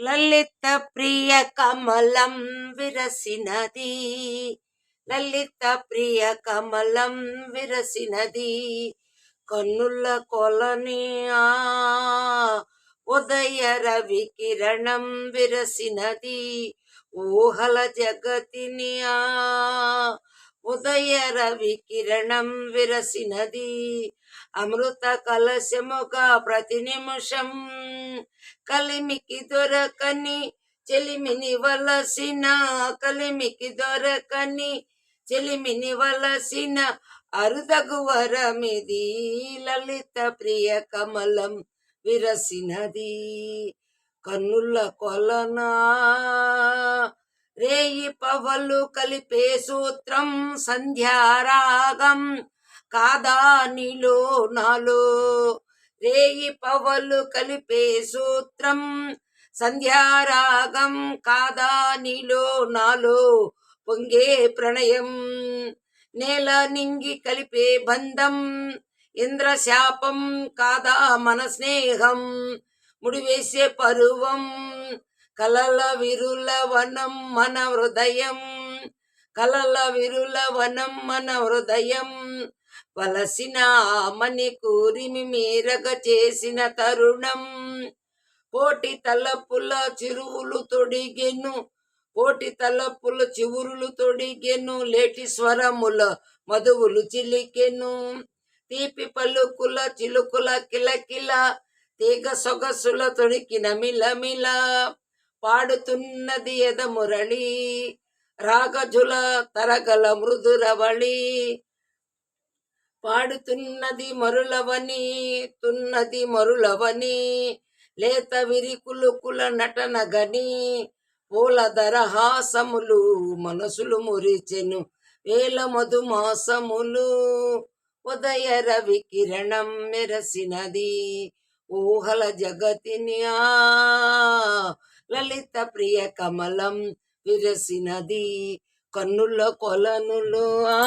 లలిత ప్రియ కమలం విరసినది. లలిత ప్రియ కమలం విరసినది. కన్నుల కొలని ఆ ఉదయ రవి కిరణం విరసినది. ఊహల జగతిని ఆ ఉదయ రవి కిరణం విరసినది. అమృత కలశముగా ప్రతి నిమిషం కలిమికి దొరకని చెలిమిని వలసిన కలిమికి దొరకని చెలిమిని వలసిన అరుదగు వరమిది లలిత ప్రియ కమలం విరసినది. కన్నుల కొలనా రేయి పవలు కలిపే సూత్రం సంధ్యారాగం కాదా నీలో నాలో? రేయి పవలు కలిపే సూత్రం సంధ్యారాగం కాదా నీలో నాలో? పొంగే ప్రణయం నేల నింగి కలిపే బంధం ఇంద్రశాపం కాదా మన స్నేహం? ముడివేసే పరువం కలల విరుల వనం మన హృదయం కలల విరుల వనం మన హృదయం. వలసిన మణి కూరిమి మీరగ చేసిన తరుణం. కోటి తలపుల చిరువులు తొడిగెను కోటి తలపుల చివురులు తొడిగెను లేటి స్వరముల మధువులు చిలికెను. తీపి పలుకుల చిలుకుల కిలకిల తీగ సొగసుల తొడికిన మిలమిల. పాడుతున్నది ఎద మురళి రాగజుల తరగల మృదురవళి పాడుతున్నది మరులవని తున్నది మరులవని లేత విరికులుకుల నటన గని. పూల దరహాసములు మనసులు మురిచెను వేల మధుమాసములు ఉదయ రవి కిరణం మెరసినది. ఊహల జగతిని ఆ లలిత ప్రియ కమలం విరసినది. కన్నుల కొలనులు ఆ